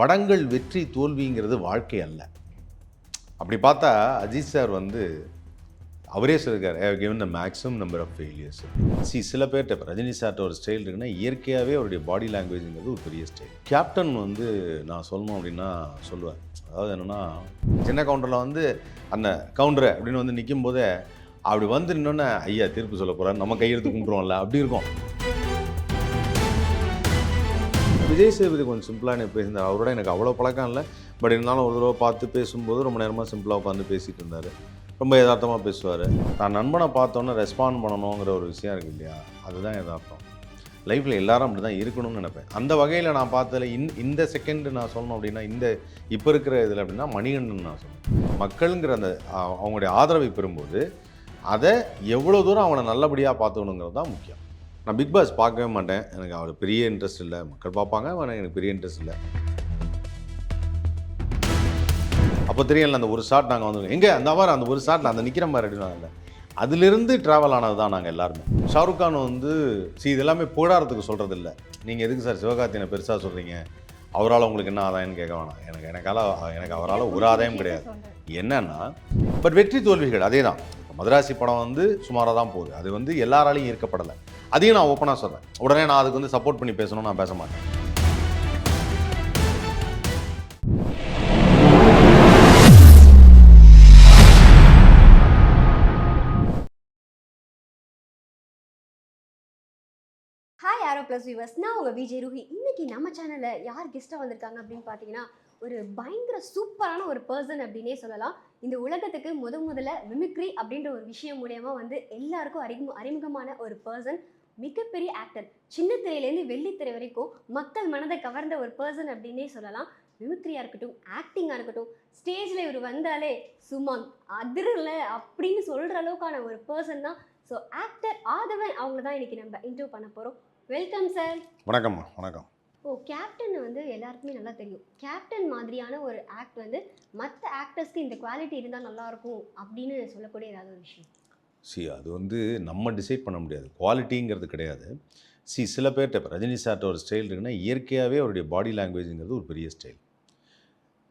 படங்கள் வெற்றி தோல்விங்கிறது வாழ்க்கை அல்ல. அப்படி பார்த்தா அஜித் சார் வந்து அவரே சொல்லியிருக்கார் I given the maximum number of failures C சில பேர்கிட்ட இப்போ ரஜினி சார்ட்ட ஒரு ஸ்டைல் இருக்குன்னா இயற்கையாகவே அவருடைய பாடி லாங்குவேஜுங்கிறது ஒரு பெரிய ஸ்டைல் கேப்டன் வந்து நான் சொல்லணும் அப்படின்னா சொல்லுவேன். அதாவது என்னென்னா சின்ன கவுண்டரில் வந்து அந்த கவுண்டரை அப்படின்னு வந்து நிற்கும் போதே அப்படி வந்து நின்னோன்னே ஐயா தீர்ப்பு சொல்ல போகிறார் நம்ம கையெழுத்து கும்பிடுவோம்ல. அப்படி இருக்கும். விஜய் சேதுபதி கொஞ்சம் சிம்பிளாக எனக்கு பேசியிருந்தார். அவரோட எனக்கு அவ்வளோ பழக்கம் இல்லை. பட் இருந்தாலும் ஒரு தடவை பார்த்து பேசும்போது ரொம்ப நேரமாக சிம்பிளாக உட்காந்து பேசிகிட்டு இருந்தார். ரொம்ப யதார்த்தமாக பேசுவார். தான் நண்பனை பார்த்தோன்னே ரெஸ்பாண்ட் பண்ணணுங்கிற ஒரு விஷயம் இருக்கு இல்லையா? அதுதான் யதார்த்தம். லைஃப்பில் எல்லாரும் அப்படி தான் இருக்கணும்னு நினைப்பேன். அந்த வகையில் நான் பார்த்ததில் இன் இந்த செகண்டு நான் சொல்லணும் அப்படின்னா இந்த இப்போ இருக்கிற இதில் அப்படின்னா மணிகண்டன் நான் சொல்லணும். மக்களுங்கிற அந்த அவங்களுடைய ஆதரவை பெறும்போது அதை எவ்வளோ தூரம் அவனை நல்லபடியாக பார்த்துக்கணுங்கிறது தான் முக்கியம். நான் பிக் பாஸ் பார்க்கவே மாட்டேன். எனக்கு அவர் பெரிய இன்ட்ரெஸ்ட் இல்லை. மக்கள் பார்ப்பாங்க ஆனால் எனக்கு பெரிய இன்ட்ரெஸ்ட் இல்லை. அப்போ தெரியல அந்த ஒரு ஷாட் நாங்கள் வந்து எங்கே? அந்த மாதிரி அந்த ஒரு ஷாட்டில் அந்த நிற்கிற மாதிரி அப்படின்னாங்கல்ல அதுலேருந்து ட்ராவல் ஆனது தான் நாங்கள் எல்லாருமே. ஷாருக் கான் வந்து சி இதெல்லாமே புகழாரத்துக்கு சொல்கிறது இல்லை. நீங்கள் எதுக்கு சார் சிவகார்த்தியனை பெருசாக சொல்கிறீங்க அவரால் உங்களுக்கு என்ன ஆதாயம்னு கேட்க வேணாம். எனக்கு எனக்கால எனக்கு அவரால் ஒரு ஆதாயம் கிடையாது. என்னன்னா பட் வெற்றி தோல்விகள் அதே தான் மதராசி படம் வந்து சுமாராக தான் போகுது. அது வந்து எல்லாராலையும் ஈர்க்கப்படலை. அதையும் நான் ஓப்பனாக சொல்கிறேன் உடனே நான் அதுக்கு வந்து சப்போர்ட் பண்ணி பேசணும் நான் பேச மாட்டேன். ஹாய் ஆரோ ப்ளஸ் வியூவர்ஸ் நான் உங்கள் விஜய் ரூஹி இன்னைக்கு நம்ம சேனலில் யார் கெஸ்ட்டாக வந்திருக்காங்க அப்படின்னு பார்த்தீங்கன்னா ஒரு பயங்கர சூப்பரான ஒரு பர்சன் அப்படின்னே சொல்லலாம். இந்த உலகத்துக்கு முத முதல்ல மிமிக்ரி அப்படின்ற ஒரு விஷயம் மூலயமா வந்து எல்லாருக்கும் அறிமுக அறிமுகமான ஒரு பர்சன் மிகப்பெரிய ஆக்டர் சின்ன திரையிலேருந்து வெள்ளித்திரை வரைக்கும் மக்கள் மனதை கவர்ந்த ஒரு பர்சன் அப்படின்னே சொல்லலாம். மிமிக்ரியாக இருக்கட்டும் ஆக்டிங்காக இருக்கட்டும் ஸ்டேஜில் இவர் வந்தாலே சுமான் அதிரல அப்படின்னு சொல்கிற அளவுக்கான ஒரு பர்சன் தான். ஸோ ஆக்டர் ஆதவன் அவங்கள தான் இன்னைக்கு நம்ம இன்டர்வியூ பண்ண போகிறோம் வெல்கம் சார் வணக்கம்மா வணக்கம். ஓ கேப்டன் வந்து எல்லாருக்குமே நல்லா தெரியும். கேப்டன் மாதிரியான ஒரு ஆக்ட் வந்து மற்ற ஆக்டர்ஸ்க்கு இந்த குவாலிட்டி இருந்தால் நல்லா இருக்கும் அப்படின்னு சொல்லக்கூடிய ஏதாவது ஒரு விஷயம்? சி அது வந்து நம்ம டிசைட் பண்ண முடியாது. குவாலிட்டிங்கிறது கிடையாது. சி சில பேர்கிட்ட இப்போ ரஜினி சார்ட்ட ஒரு ஸ்டைல் இருக்குன்னா இயற்கையாகவே அவருடைய பாடி லாங்குவேஜுங்கிறது ஒரு பெரிய ஸ்டைல்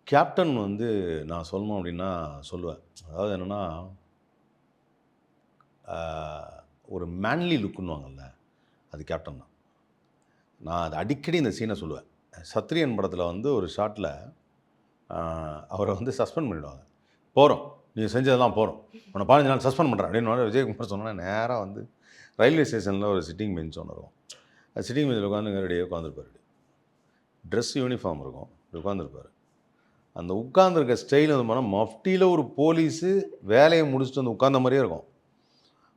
கேப்டன் வந்து நான் சொல்லணும் அப்படின்னா சொல்லுவேன். அதாவது என்னென்னா ஒரு மேன்லி லுக்குன்னுவாங்கல்ல அது கேப்டன் தான். நான் அது அடிக்கடி இந்த சீனை சொல்லுவேன். சத்ரியன் படத்தில் வந்து ஒரு ஷாட்டில் அவரை வந்து சஸ்பெண்ட் பண்ணிவிடுவாங்க போகிறோம் நீ செஞ்சதெல்லாம் போகிறோம் உன்னை பதினஞ்சு நாள் சஸ்பெண்ட் பண்ணுறேன் அப்படின்னு விஜயகுமார் சொன்னா நேராக வந்து ரயில்வே ஸ்டேஷனில் ஒரு சிட்டிங் பெஞ்ச் ஒன்று இருக்கும். அந்த சிட்டிங் பெஞ்சில் உட்காந்து ரெடியாக உட்காந்துருப்பாரு ட்ரெஸ் யூனிஃபார்ம் இருக்கும். உட்காந்துருப்பாரு அந்த உட்காந்துருக்க ஸ்டைல் வந்து போனால் மஃப்டியில் ஒரு போலீஸு வேலையை முடிச்சுட்டு வந்து உட்காந்த மாதிரியே இருக்கும்.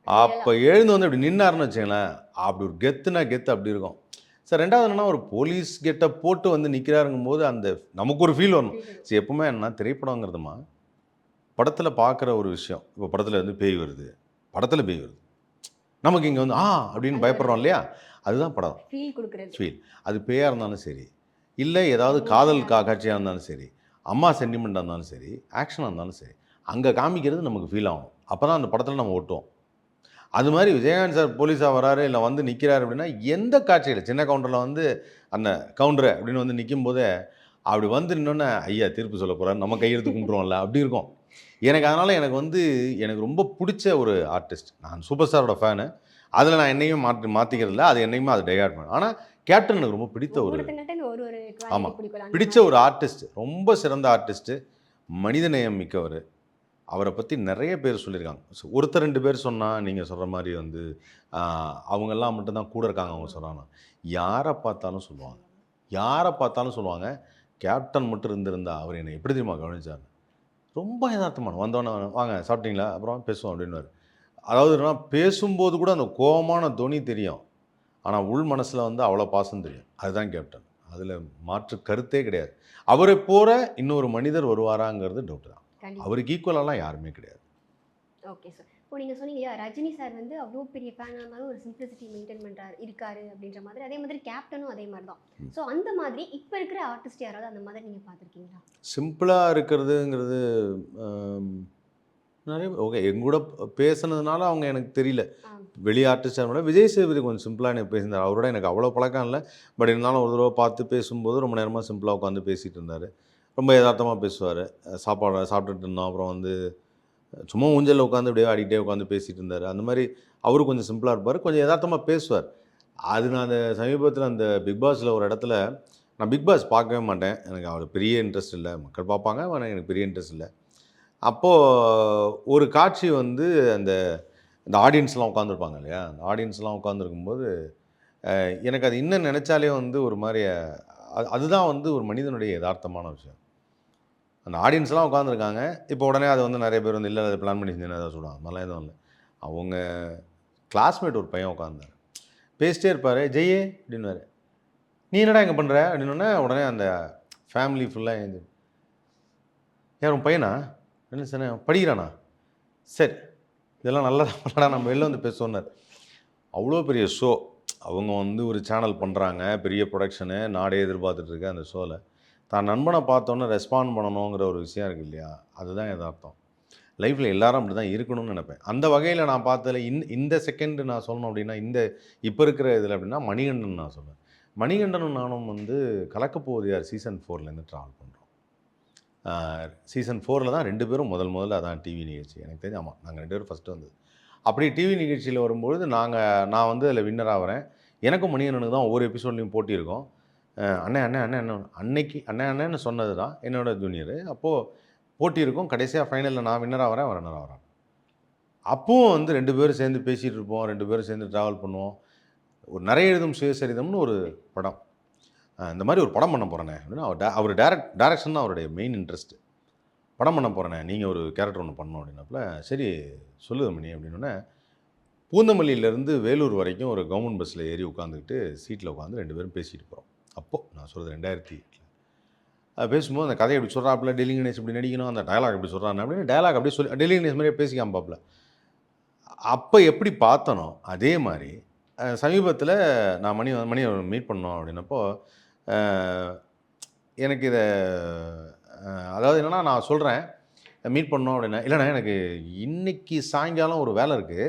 அப்போ எழுந்து வந்து இப்படி நின்னாருன்னு வச்சுங்களேன் அப்படி ஒரு கெத்துனா கெத்து அப்படி இருக்கும். சார் ரெண்டாவது என்னன்னா ஒரு போலீஸ் கெட்டை போட்டு வந்து நிற்கிறாருங்கும் போது அந்த நமக்கு ஒரு ஃபீல் வரணும் சரி எப்பவுமே என்ன திரைப்படங்கிறதுமா? படத்தில் பார்க்குற ஒரு விஷயம். இப்போ படத்தில் வந்து பேய் வருது. படத்தில் பேய் வருது. நமக்கு இங்கே வந்து ஆ அப்படின்னு பயப்படுறோம் இல்லையா? அதுதான் படம். ஃபீல் கொடுக்குறது. ஃபீல் அது பேயாக இருந்தாலும் சரி இல்லை ஏதாவது காதல் கா காட்சியாக இருந்தாலும் சரி அம்மா சென்டிமெண்ட்டாக இருந்தாலும் சரி ஆக்ஷனாக இருந்தாலும் சரி அங்கே காமிக்கிறது நமக்கு ஃபீல் ஆகும். அப்போ தான் அந்த படத்தில் நம்ம ஓட்டுவோம். அது மாதிரி விஜயகாந்த் சார் போலீஸாக வராரு இல்லை வந்து நிற்கிறாரு அப்படின்னா எந்த காட்சியில் சின்ன கவுண்டரில் வந்து அந்த கவுண்டரை அப்படின்னு வந்து நிற்கும் போதே அப்படி வந்து நின்னோன்னே ஐயா தீர்ப்பு சொல்ல போகிறார் நம்ம கையெழுத்து கும்பிட்ருவோம்ல அப்படி இருக்கும். எனக்கு அதனால் எனக்கு வந்து எனக்கு ரொம்ப பிடிச்ச ஒரு ஆர்டிஸ்ட் நான் சூப்பர் ஸ்டாரோட ஃபேனு அதில் நான் என்னையும் மாற்றி மாற்றிக்கிறது இல்லை. அது என்னையுமே அது டைகாட் பண்ணேன் ஆனால் கேப்டன் எனக்கு ரொம்ப பிடித்த ஒரு ஒருத்தங்கிட்ட ஒரு ஒரு ஆர்டிஸ்ட் ரொம்ப சிறந்த ஆர்டிஸ்ட்டு மனிதநேயம் மிக்கவர். அவரை பற்றி நிறைய பேர் சொல்லியிருக்காங்க. ஒருத்தர் ரெண்டு பேர் சொன்னால் நீங்கள் சொல்கிற மாதிரி வந்து அவங்கெல்லாம் மட்டும்தான் கூட இருக்காங்க அவங்க சொல்கிறாங்க யாரை பார்த்தாலும் சொல்லுவாங்க. யாரை பார்த்தாலும் சொல்லுவாங்க. கேப்டன் மட்டும் இருந்திருந்தா அவர் என்னை எப்படி தெரியுமா கவனிச்சார்? ரொம்ப யதார்த்தமான வந்தோடனே வாங்க சாப்பிட்டீங்களா? அப்புறம் பேசுவோம் அப்படின்னுவார். அதாவது என்னன்னா, பேசும்போது கூட அந்த கோபமான தொனி தெரியும். ஆனால் உள் மனசில் வந்து அவ்வளோ பாசம் தெரியும். அதுதான் கேப்டன். அதில் மாற்று கருத்தே கிடையாது. அவரை போற இன்னொரு மனிதர் வருவாராங்கிறது டவுட் தான். அவருக்கு ஈக்குவலாலாம் யாருமே கிடையாது. ஓகே சார் இப்போ நீங்கள் சொன்னீங்க ரஜினி சார் வந்து அவ்வளோ பெரிய ஃபேனாக இருந்தாலும் ஒரு சிம்பிளிசிட்டி மெயின்டைன் பண்ணுறாரு இருக்காரு அப்படின்ற மாதிரி. அதே மாதிரி கேப்டனும் அதே மாதிரி தான். ஸோ அந்த மாதிரி இப்போ இருக்கிற ஆர்டிஸ்ட் யாராவது அந்த மாதிரி நீங்கள் பார்த்துருக்கீங்களா? சிம்பிளாக இருக்கிறதுங்கிறது நிறைய ஓகே எங்க கூட பேசுனதுனால அவங்க எனக்கு தெரியல. வெளி ஆர்டிஸ்டாக விட விஜய் சேதுபதி கொஞ்சம் சிம்பிளாக எனக்கு பேசியிருந்தார். அவரோட எனக்கு அவ்வளோ பழக்கம் இல்லை. பட் இருந்தாலும் ஒரு தடவை பார்த்து பேசும்போது ரொம்ப நேரமாக சிம்பிளாக உட்காந்து பேசிகிட்டு இருந்தார். ரொம்ப யதார்த்தமாக பேசுவார். சாப்பாடு சாப்பிட்டுட்டு இருந்தோம். அப்புறம் வந்து சும்மா ஊஞ்சலில் உட்காந்து அப்படியே ஆடிக்கிட்டே உட்காந்து பேசிகிட்டு இருந்தார். அந்த மாதிரி அவரும் கொஞ்சம் சிம்பிளாக இருப்பார். கொஞ்சம் யதார்த்தமாக பேசுவார். அது நான் அந்த சமீபத்தில் அந்த பிக் பாஸில் ஒரு இடத்துல நான் பிக் பாஸ் பார்க்கவே மாட்டேன். எனக்கு அவர் பெரிய இன்ட்ரெஸ்ட் இல்லை. மக்கள் பார்ப்பாங்க ஆனால் எனக்கு பெரிய இன்ட்ரெஸ்ட் இல்லை. அப்போது ஒரு காட்சி வந்து அந்த இந்த ஆடியன்ஸ்லாம் உட்காந்துருப்பாங்க இல்லையா? அந்த ஆடியன்ஸ்லாம் உட்காந்துருக்கும்போது எனக்கு அது இன்னும் நினச்சாலே வந்து ஒரு மாதிரி அதுதான் வந்து ஒரு மனிதனுடைய யதார்த்தமான விஷயம். அந்த ஆடியன்ஸ்லாம் உட்காந்துருக்காங்க இப்போ உடனே அது வந்து நிறைய பேர் வந்து இல்லை அதை பிளான் பண்ணி செஞ்சேன் ஏதாவது சொல்லுவாங்க. அதெல்லாம் எதுவும் இல்லை. அவங்க கிளாஸ்மேட் ஒரு பையன் உட்காந்தார் பேசிட்டே இருப்பார் ஜெயே அப்படின்வார் நீ என்னடா இங்கே பண்ணுற அப்படின்னோடனே உடனே அந்த ஃபேமிலி ஃபுல்லாக எழுந்து யார் உன் பையனா? என்ன சார் படிக்கிறானா? சரி இதெல்லாம் நல்லா பண்ணடா நம்ம வெளில வந்து பேசுவோன்னார். அவ்வளோ பெரிய ஷோ அவங்க வந்து ஒரு சேனல் பண்ணுறாங்க பெரிய ப்ரொடக்ஷனு நாடே எதிர்பார்த்துட்டு அந்த ஷோவில் தான் நண்பனை பார்த்தோன்னே ரெஸ்பாண்ட் பண்ணணுங்கிற ஒரு விஷயம் இருக்குது இல்லையா? அதுதான் எதார்த்தம் லைஃப்பில் எல்லாரும் அப்படி தான் இருக்கணும்னு நினைப்பேன். அந்த வகையில் நான் பார்த்ததில் இந் இந்த செகண்டு நான் சொல்லணும் அப்படின்னா இந்த இப்போ இருக்கிற இதில் அப்படின்னா மணிகண்டன் நான் சொல்லுவேன் மணிகண்டனும் நானும் வந்து கலக்கப்போவது யார் சீசன் ஃபோர்லேருந்து ட்ராவல் பண்ணுறோம் சீசன் ஃபோரில் தான் ரெண்டு பேரும் முதல் முதல்ல அதான் டிவி நிகழ்ச்சி. எனக்கு தெரிஞ்சு ஆமாம் நாங்கள் ரெண்டு பேரும் ஃபஸ்ட்டு வந்தது. அப்படி டிவி நிகழ்ச்சியில் வரும்பொழுது நாங்கள் நான் வந்து அதில் வின்னர் ஆகிறேன் எனக்கும் மணிகண்டனுக்கு தான் ஒவ்வொரு எபிசோட்லையும் போட்டி அண்ணே அண்ணே அண்ணே அண்ணே அன்னைக்கு அண்ணே அண்ணேன்னு சொன்னது தான் என்னோட ஜூனியர் அப்போது போட்டி இருக்கும். கடைசியாக ஃபைனலில் நான் வின்னர் ஆகிறேன் அவன் ரன்னர் அப்பவும் வந்து ரெண்டு பேரும் சேர்ந்து பேசிகிட்டு இருப்போம். ரெண்டு பேரும் சேர்ந்து ட்ராவல் பண்ணுவோம். ஒரு நிறைய எழுதும் சுயசரிதம்னு ஒரு படம். இந்த மாதிரி ஒரு படம் பண்ண போகிறேனே அப்படின்னா அவர் டே- அவர் டேரக்ட் டேரக்ஷன் தான் அவருடைய மெயின் இன்ட்ரெஸ்ட்டு படம் பண்ண போகிறேனே நீங்கள் ஒரு கேரக்டர் ஒன்று பண்ணணும் அப்படின்னப்பல சரி சொல்லுது மணி அப்படின்னோடனே பூந்தமல்லியிலேருந்து வேலூர் வரைக்கும் ஒரு கவர்மெண்ட் பஸ்ஸில் ஏறி உட்காந்துக்கிட்டு சீட்டில் உட்காந்து ரெண்டு பேரும் பேசிகிட்டு போகிறோம் அப்போது நான் சொல்கிறது ரெண்டாயிரத்தி எட்டில். அது பேசும்போது அந்த கதையை எப்படி சொல்கிறாப்புல டெல்லி கணேஷ் இப்படி நடிக்கணும் அந்த டயலாக் எப்படி சொல்கிறான் அப்படின்னு டயலாக் அப்படியே சொல்லி டெல்லி கணேஷ் மாதிரியே பேசிக்காம்பாப்பில் அப்போ எப்படி பார்த்தனோ அதே மாதிரி சமீபத்தில் நான் மணி மணி மீட் பண்ணோம் அப்படின்னப்போ எனக்கு இதை அதாவது என்னென்னா நான் சொல்கிறேன் மீட் பண்ணோம் அப்படின்னா இல்லைண்ணா எனக்கு இன்னைக்கு சாயங்காலம் ஒரு வேலை இருக்குது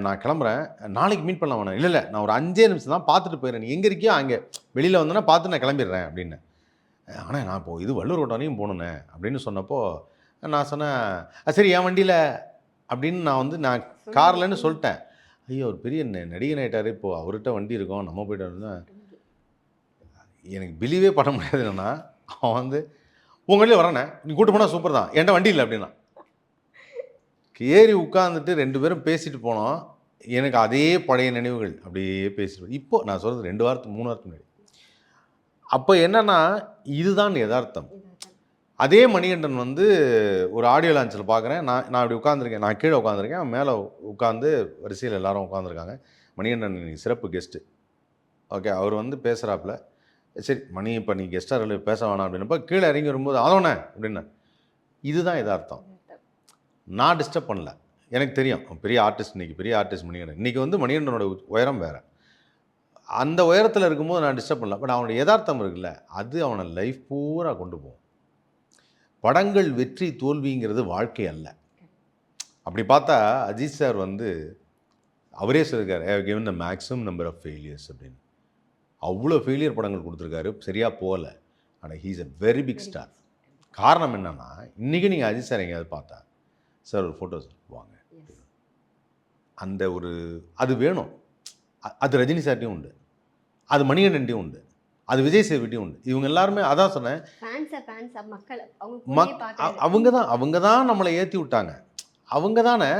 நான் கிளம்புறேன். நாளைக்கு மீட் பண்ணலாம் வேணாம் இல்லை இல்லை நான் ஒரு அஞ்சே நிமிஷம் தான் பார்த்துட்டு போயிடுறேன். நீ எங்கே இருக்கியோ அங்கே. வெளியில் வந்தோன்னா பார்த்து நான் கிளம்பிடுறேன் அப்படின்னு. ஆனால் நான் இப்போ இது வள்ளூர் வரையும் போகணுண்ணே அப்படின்னு சொன்னப்போ நான் சொன்னேன் "அஹ், சரி என் வண்டியில் அப்படின்னு நான் வந்து நான் கார்லன்னு சொல்லிட்டேன். ஐயோ ஒரு பெரிய நடிகன் ஆகிட்டாரு இப்போது அவர்கிட்ட வண்டி இருக்கும். நம்ம போயிட்டு வந்தோம்னா எனக்கு பிலீவே பண்ண முடியாது என்னன்னா அவன் வந்து உங்கள் வண்டியில் வரேண்ணே நீ கூட்டு போனால் சூப்பர் தான். என்கிட்ட வண்டி இல்லை அப்படின்னா. ஏறி உட்காந்துட்டு ரெண்டு பேரும் பேசிட்டு போனோம். எனக்கு அதே பழைய நினைவுகள் அப்படியே பேசிட்டு இப்போ நான் சொல்கிறது ரெண்டு வாரத்துக்கு மூணு வாரத்துக்கு முன்னாடி. அப்போ என்னன்னா இதுதான் யதார்த்தம். அதே மணிகண்டன் வந்து ஒரு ஆடியோ லான்ச்சில் பார்க்குறேன் நான் நான் இப்படி உட்காந்துருக்கேன் நான் கீழே உட்காந்துருக்கேன் மேலே உட்காந்து வரிசையில் எல்லாரும் உட்காந்துருக்காங்க மணிகண்டன் இன்னைக்கு சிறப்பு கெஸ்ட்டு ஓகே அவர் வந்து பேசுகிறாப்புல சரி மணி இப்போ நீ கெஸ்டாக பேச வேணாம் அப்படின்னப்ப கீழே இறங்கி வரும்போது அதோண்ணே அப்படின்னு இதுதான் யதார்த்தம். நான் டிஸ்டர்ப் பண்ணல. எனக்கு தெரியும். பெரிய ஆர்டிஸ்ட் இன்னைக்கு பெரிய ஆர்டிஸ்ட் மணிகண்டன். இன்றைக்கி வந்து மணிகண்டனோட உயரம் வேறு. அந்த உயரத்தில் இருக்கும்போது நான் டிஸ்டர்ப் பண்ணல. பட் அவனோட யதார்த்தம் இருக்குல்ல அது அவனை லைஃப் பூரா கொண்டு போகும். படங்கள் வெற்றி தோல்விங்கிறது வாழ்க்கை அல்ல. அப்படி பார்த்தா அஜித் சார் வந்து அவரே சொல்லியிருக்காரு I given the maximum number of failures அப்படின்னு. அவ்வளோ ஃபெயிலியர் படங்கள் கொடுத்துருக்காரு. சரியாக போகல. ஆனால் he's a very big star காரணம் என்னன்னா இன்றைக்கி நீங்கள் அஜித் சார் எங்கேயாவது பார்த்தா சார் ஒரு ஃபோட்டோஸ் வாங்க. அந்த ஒரு அது வேணும். அது ரஜினி சார்ட்டையும் உண்டு. அது மணிகண்டன்ட்டையும் உண்டு. அது விஜய் சேவிட்டையும் உண்டு. இவங்க எல்லாருமே அதான் சொன்னேன். அவங்க தான் அவங்க தான் நம்மளை ஏற்றி விட்டாங்க. அவங்க தானே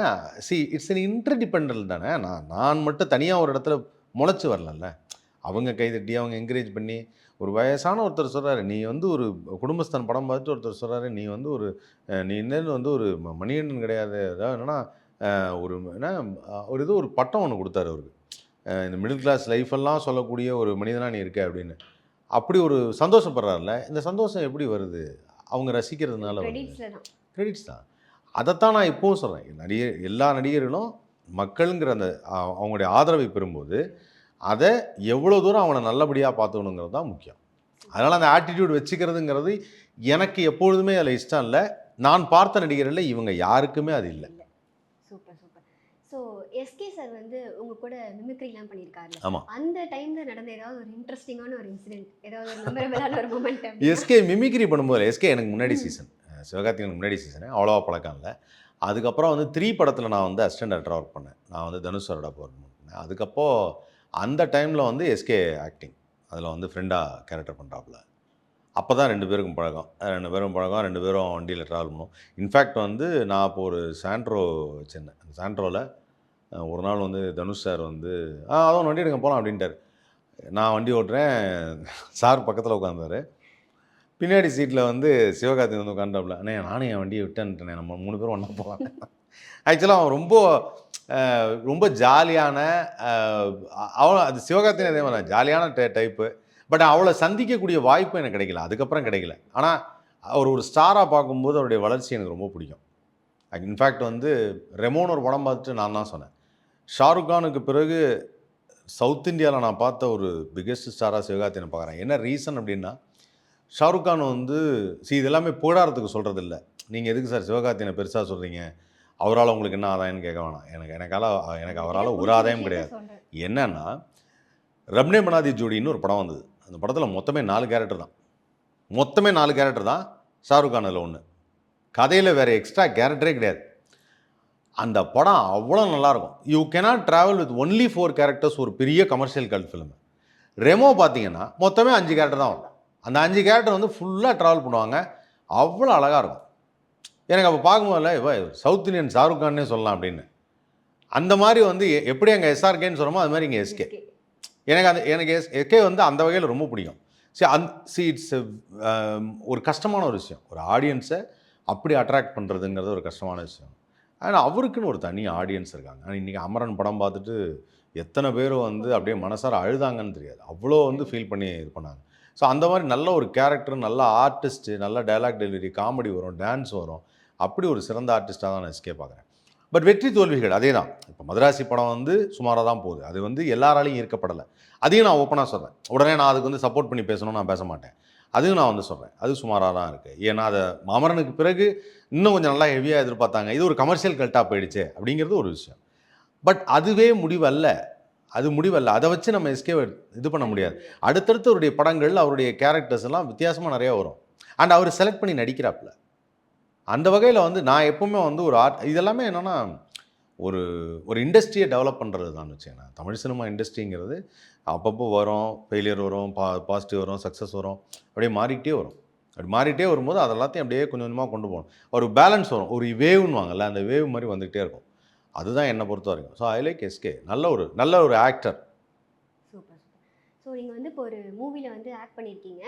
சி இட்ஸ் an இன்டர்டிபெண்டல் தானே. நான் நான் மட்டும் தனியாக ஒரு இடத்துல முளைச்சி வரலல்ல. அவங்க கைதட்டி அவங்க என்கரேஜ் பண்ணி ஒரு வயசான ஒருத்தர் சொல்கிறாரு நீ வந்து ஒரு குடும்பஸ்தான் படம் பார்த்துட்டு ஒருத்தர் சொல்கிறாரு நீ வந்து ஒரு நீ இன்னும் வந்து ஒரு மணிகண்டன் கிடையாது. அதாவது என்னன்னா ஒரு என்ன ஒரு இது ஒரு பட்டம் ஒன்று கொடுத்தாரு அவருக்கு இந்த மிடில் கிளாஸ் லைஃபெல்லாம் சொல்லக்கூடிய ஒரு மனிதனாக நீ இருக்க அப்படின்னு. அப்படி ஒரு சந்தோஷப்படுறாருல. இந்த சந்தோஷம் எப்படி வருது? அவங்க ரசிக்கிறதுனால கிரெடிட்ஸ் தான். அதைத்தான் நான் இப்போவும் சொல்கிறேன் நடிகர் எல்லா நடிகர்களும் மக்களுங்கிற அந்த அவங்களுடைய ஆதரவை பெறும்போது அதை எவ்வளோ தூரம் அவனை நல்லபடியாக பார்த்துக்கணுங்கிறது தான் முக்கியம். அதனால் அந்த ஆட்டிடியூட் வச்சுக்கிறதுங்கிறது எனக்கு எப்பொழுதுமே அதில் இஷ்டம் இல்லை. நான் பார்த்த நடிகர்களில் இவங்க யாருக்குமே அது இல்லை. இல்ல. Super super. So SK sir வந்து உங்க கூட மிமிக்ரிலாம் பண்ணியிருக்காருல்ல. ஆமா. அந்த டைம்ல நடந்த ஏதாவது ஒரு இன்ட்ரெஸ்டிங்கான ஒரு இன்சிடென்ட் ஏதாவது ஒரு மெமரபிளான ஒரு மூமெண்ட் எஸ்கே மிமிக்ரி பண்ணும்போது எஸ்கே எனக்கு முன்னாடி சீசன் சிவகார்த்திகனுக்கு முன்னாடி சீசனு அவ்வளோவா பழக்கம் இல்லை. அதுக்கப்புறம் வந்து த்ரீ படத்தில் நான் வந்து அசிஸ்டன்ட் டேரக்டராக ஒர்க் பண்ணேன். நான் வந்து தனுஷ் சரோட ஒர்க் பண்ணேன். அதுக்கப்போ அந்த டைமில் வந்து எஸ்கே ஆக்டிங் அதில் வந்து ஃப்ரெண்டாக கேரக்டர் பண்ணுறாப்புல அப்போ தான் ரெண்டு பேருக்கும் பழக்கம். ரெண்டு பேரும் பழக்கம் ரெண்டு பேரும் வண்டியில் ட்ராவல் பண்ணோம் இன்ஃபேக்ட் வந்து நான் இப்போ ஒரு சாண்ட்ரோ வச்சுருந்தேன். அந்த சாண்ட்ரோவில் ஒரு நாள் வந்து தனுஷ் சார் வந்து ஆ அதான் வண்டி எடுங்க போகலாம் அப்படின்ட்டார். நான் வண்டி ஓட்டுறேன். சார் பக்கத்தில் உட்காந்தார் பின்னாடி சீட்டில் வந்து சிவகார்த்தி வந்து உட்காந்துட்டாப்புல அண்ணே நானும் என் வண்டியை விட்டேன்ட்டேனே நம்ம மூணு பேரும் ஒன்றா போகலாம் ஆக்சுவலாக அவன் ரொம்ப ரொம்ப ஜாலியான அவ்வளோ அது சிவகார்த்தினை அதே மாதிரி ஜாலியான டை டைப்பு பட் அவளை சந்திக்கக்கூடிய வாய்ப்பு எனக்கு கிடைக்கல. அதுக்கப்புறம் கிடைக்கல. ஆனால் அவர் ஒரு ஸ்டாராக பார்க்கும்போது அவருடைய வளர்ச்சி எனக்கு ரொம்ப பிடிக்கும். இன்ஃபேக்ட் வந்து ரெமோன் ஒரு படம் பார்த்துட்டு நான் தான் சொன்னேன். ஷாருக் கானுக்கு பிறகு சவுத் இந்தியாவில் நான் பார்த்த ஒரு பிக்கெஸ்ட் ஸ்டாராக சிவகார்த்தியனை பார்க்குறேன். என்ன ரீசன் அப்படின்னா ஷாருக் கான் வந்து சி இதெல்லாமே புகழாரத்துக்கு சொல்கிறது இல்லை நீங்கள் எதுக்கு சார் சிவகார்த்தியனை பெருசாக சொல்கிறீங்க அவரால் உங்களுக்கு என்ன ஆதாயம்னு கேட்க வேணாம். எனக்கு எனக்கால எனக்கு அவரால் ஒரு ஆதாயம் கிடையாது. என்னன்னா ரப்னே மனாதி ஜோடின்னு ஒரு படம் வந்தது. அந்த படத்தில் மொத்தமே நாலு கேரக்டர் தான். மொத்தமே நாலு கேரக்டர் தான் ஷாருக் கான் அதில் ஒன்று கதையில் வேறு எக்ஸ்ட்ரா கேரக்டரே கிடையாது. அந்த படம் அவ்வளோ நல்லாயிருக்கும். You cannot travel with only four characters ஒரு பெரிய கமர்ஷியல் கல்ட் ஃபிலிம் ரெமோ பார்த்தீங்கன்னா மொத்தமே அஞ்சு கேரக்டர் தான் வரும். அந்த அஞ்சு கேரக்டர் வந்து ஃபுல்லாக ட்ராவல் பண்ணுவாங்க. அவ்வளோ அழகாக இருக்கும். எனக்கு அப்போ பார்க்கும்போதுல சவுத் இந்தியன் ஷாருக் கான்னே சொல்லலாம் அப்படின்னு. அந்த மாதிரி வந்து எப்படி அங்கே எஸ்ஆர்கேன்னு சொல்கிறோமோ அது மாதிரி இங்கே எஸ்கே எனக்கு அந்த எனக்கு எஸ் எஸ்கே வந்து அந்த வகையில் ரொம்ப பிடிக்கும். சரி அந் சி இட்ஸ் ஒரு கஷ்டமான ஒரு விஷயம். ஒரு ஆடியன்ஸை அப்படி அட்ராக்ட் பண்ணுறதுங்கிறது ஒரு கஷ்டமான விஷயம். ஆனால் அவருக்குன்னு ஒரு தனி ஆடியன்ஸ் இருக்காங்க. ஆனால் இன்றைக்கி அமரன் படம் பார்த்துட்டு எத்தனை பேர் வந்து அப்படியே மனசார அழுதாங்கன்னு தெரியாது. அவ்வளோ வந்து ஃபீல் பண்ணி இது பண்ணாங்க. ஸோ அந்த மாதிரி நல்ல ஒரு கேரக்டர் நல்ல ஆர்டிஸ்ட்டு நல்ல டைலாக் டெலிவரி காமெடி வரும் டான்ஸ் வரும். அப்படி ஒரு சிறந்த ஆர்டிஸ்ட்டாக தான் நான் எஸ்கே பார்க்குறேன் பட் வெற்றி தோல்விகள் அதே தான் இப்போ மதராசி படம் வந்து சுமாராக தான் போகுது. அது வந்து எல்லாராலையும் ஈர்க்கப்படலை. அதையும் நான் ஓப்பனாக சொல்கிறேன் உடனே நான் அதுக்கு வந்து சப்போர்ட் பண்ணி பேசணும்னு நான் பேச மாட்டேன். அதுவும் நான் வந்து சொல்கிறேன் அது சுமாராக தான் இருக்குது ஏன்னா அதை மாமரனுக்கு பிறகு இன்னும் கொஞ்சம் நல்லா ஹெவியாக எதிர்பார்த்தாங்க. இது ஒரு கமர்ஷியல் கல்ட்டாக போயிடுச்சு அப்படிங்கிறது ஒரு விஷயம். பட் அதுவே முடிவல்ல. அது முடிவல்ல. அதை வச்சு நம்ம எஸ்கே இது பண்ண முடியாது. அடுத்தடுத்து அவருடைய படங்கள் அவருடைய கேரக்டர்ஸ் எல்லாம் வித்தியாசமாக நிறையா வரும். அண்ட் அவர் செலக்ட் பண்ணி நடிக்கிறாப்புல. அந்த வகையில் வந்து நான் எப்பவுமே வந்து ஒரு ஆர்ட் இதெல்லாமே என்னென்னா ஒரு ஒரு இண்டஸ்ட்ரியை டெவலப் பண்ணுறது தான் வச்சுக்கேன் தமிழ் சினிமா இண்டஸ்ட்ரிங்கிறது அப்பப்போ வரும் ஃபெயிலியர் வரும் பா பாசிட்டிவ் வரும் சக்ஸஸ் வரும் அப்படியே மாறிக்கிட்டே வரும். அப்படி மாறிட்டே வரும்போது அது எல்லாத்தையும் அப்படியே கொஞ்சம் கொஞ்சமாக கொண்டு போகணும். ஒரு பேலன்ஸ் வரும் ஒரு வேவ்னுவாங்கல்ல அந்த வேவ் மாதிரி வந்துக்கிட்டே இருக்கும். அதுதான் என்னை பொறுத்த வரைக்கும். ஸோ ஐ லைக் எஸ்கே நல்ல ஒரு நல்ல ஒரு ஆக்டர் சூப்பர் ஸோ நீங்கள் வந்து இப்போ ஒரு மூவியில் வந்து ஆக்ட் பண்ணியிருக்கீங்க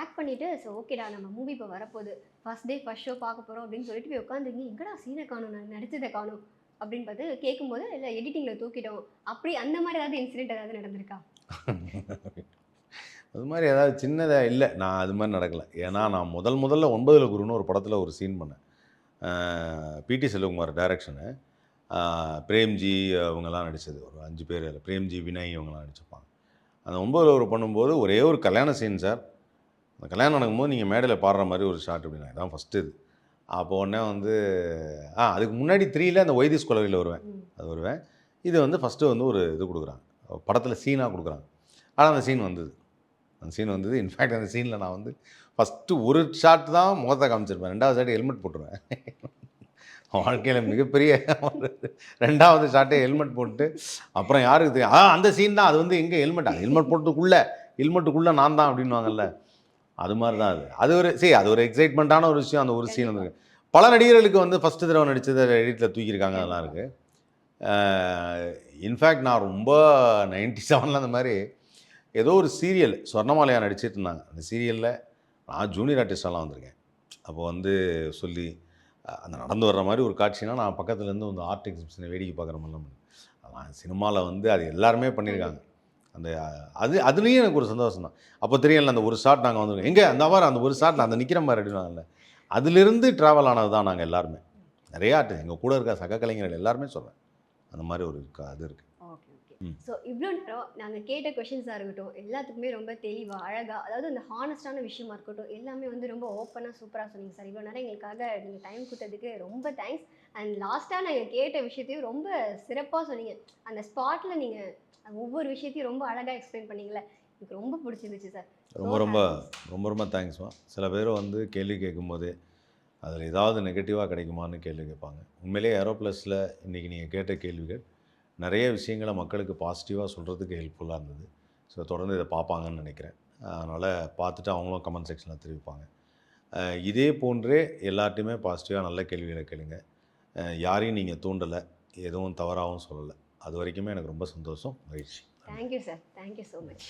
ஆக்ட் பண்ணிவிட்டு ஸோ ஓகேடா நம்ம மூவி இப்போ வரப்போகுது. ஃபர்ஸ்ட் டே ஃபர்ஸ்ட் ஷோ பார்க்க போகிறோம் அப்படின்னு சொல்லிட்டு போய் உட்காந்துருங்க எங்கடா சீனை காணும் நான் நடித்ததை காணும் அப்படின்னு பார்த்து கேட்கும்போது இல்லை எடிட்டிங்கில் தூக்கிட்டோம். அப்படி அந்த மாதிரி ஏதாவது இன்சிடென்ட் ஏதாவது நடந்திருக்கா? அது மாதிரி ஏதாவது சின்னதாக இல்லை. நான் அது மாதிரி நடக்கலை. ஏன்னா நான் முதல் முதல்ல ஒன்பதில் குருன்னு ஒரு படத்தில் ஒரு சீன் பண்ணேன். பிடி செல்வகுமார் டைரக்ஷனு பிரேம்ஜி அவங்கெல்லாம் நடித்தது ஒரு அஞ்சு பேர் அதில். பிரேம்ஜி வினய் இவங்கெல்லாம் நடிச்சிருப்பாங்க. அந்த ஒன்பதில் ஒரு பண்ணும்போது ஒரே ஒரு கல்யாண சீன் சார் அந்த கல்யாணம் நடக்கும்போது நீங்கள் மேடையில் பாடுற மாதிரி ஒரு ஷாட் அப்படின்னா இதான் ஃபஸ்ட்டு இது. அப்போ உடனே வந்து ஆ அதுக்கு முன்னாடி த்ரீல அந்த ஒய்திஸ் குலவையில் வருவேன். அது வருவேன். இது வந்து ஃபஸ்ட்டு வந்து ஒரு இது கொடுக்குறாங்க. படத்தில் சீனாக கொடுக்குறாங்க. ஆனால் அந்த சீன் வந்தது. அந்த சீன் வந்தது. இன்ஃபேக்ட் அந்த சீனில் நான் வந்து ஃபஸ்ட்டு ஒரு ஷாட் தான் முகத்தை காமிச்சிருப்பேன். ரெண்டாவது ஷாட் ஹெல்மெட் போட்டுருவேன். வாழ்க்கையில் மிகப்பெரிய ரெண்டாவது ஷாட்டே ஹெல்மெட் போட்டு அப்புறம் யாருக்கு தெரியும்? ஆ அந்த சீன் தான். அது வந்து எங்கே ஹெல்மெட் ஹெல்மெட் போட்டதுக்குள்ளே. ஹெல்மெட்டுக்குள்ளே நான் தான் அப்படின்வாங்கல்ல அது மாதிரி தான் அது. அது ஒரு சரி அது ஒரு எக்ஸைட்மெண்ட்டான ஒரு விஷயம். அந்த ஒரு சீன் வந்து பல நடிகர்களுக்கு வந்து ஃபஸ்ட்டு தடவை நடித்ததை எடிட்டில் தூக்கியிருக்காங்க அதெல்லாம் இருக்குது இன்ஃபேக்ட் நான் ரொம்ப நைன்டி செவனில் அந்த மாதிரி ஏதோ ஒரு சீரியல் சொர்ணமாலையா நடிச்சிட்டு இருந்தாங்க. அந்த சீரியலில் நான் ஜூனியர் ஆர்டிஸ்டெல்லாம் வந்திருக்கேன். அப்போ வந்து சொல்லி அந்த நடந்து வர்ற மாதிரி ஒரு காட்சினா நான் பக்கத்துலேருந்து வந்து ஆர்ட் எக்ஸிபிஷனை வேடிக்கை பார்க்குற மாதிரிலாம். அதான் சினிமாவில் வந்து அது எல்லாருமே பண்ணியிருக்காங்க. அந்த அது அதுலேயும் எனக்கு ஒரு சந்தோஷம் தான் அப்போ தெரியல அந்த ஒரு ஷாட் நாங்கள் வந்திருக்கோம் எங்கே அந்த மாதிரி அந்த ஒரு ஷாட்டில் அந்த நிற்கிற மாதிரி அப்படின்னாங்கல்ல அதுலேருந்து ட்ராவல் ஆனது தான் நாங்கள் எல்லாருமே. நிறையா ஆர்டிஸ்ட் எங்கள் கூட இருக்க சக கலைஞர்கள் எல்லாருமே சொல்கிறேன் அந்த மாதிரி ஒரு இது இருக்குது ஓகே ஓகே. ம். ஸோ இவ்வளோ நேரம் நாங்கள் கேட்ட கொஷின்ஸாக இருக்கட்டும் எல்லாத்துக்குமே ரொம்ப தெளிவாக அழகாக அதாவது அந்த ஹானஸ்டான விஷயமா இருக்கட்டும் எல்லாமே வந்து ரொம்ப ஓப்பனாக சூப்பராக சொன்னீங்க சார். இவ்வளோ நேரம் எங்களுக்காக நீங்கள் டைம் கொடுத்ததுக்கு ரொம்ப தேங்க்ஸ் அண்ட் லாஸ்ட்டாக நாங்கள் கேட்ட விஷயத்தையும் ரொம்ப சிறப்பாக சொன்னீங்க. அந்த ஸ்பாட்டில் நீங்கள் ஒவ்வொரு விஷயத்தையும் ரொம்ப அழகாக எக்ஸ்பிளைன் பண்ணீங்களே எனக்கு ரொம்ப பிடிச்சிருந்துச்சு சார் ரொம்ப ரொம்ப ரொம்ப ரொம்ப தேங்க்ஸ்மா சில பேர் வந்து கேள்வி கேட்கும்போது அதில் ஏதாவது நெகட்டிவாக கிடைக்குமான்னு கேள்வி கேட்பாங்க. உண்மையிலேயே ஏரோ ப்ளஸில் இன்றைக்கி நீங்கள் கேட்ட கேள்விகள் நிறைய விஷயங்களை மக்களுக்கு பாசிட்டிவாக சொல்கிறதுக்கு ஹெல்ப்ஃபுல்லாக இருந்தது. ஸோ தொடர்ந்து இதை பார்ப்பாங்கன்னு நினைக்கிறேன். அதனால் பார்த்துட்டு அவங்களும் கமெண்ட் செக்ஷனில் தெரிவிப்பாங்க. இதே போன்றே எல்லார்ட்டையுமே பாசிட்டிவாக நல்ல கேள்விகளை கேளுங்க. யாரையும் நீங்கள் தூண்டலை எதுவும் தவறாகவும் சொல்லலை. அது வரைக்குமே எனக்கு ரொம்ப சந்தோஷம் மகிழ்ச்சி. Thank you sir thank you so much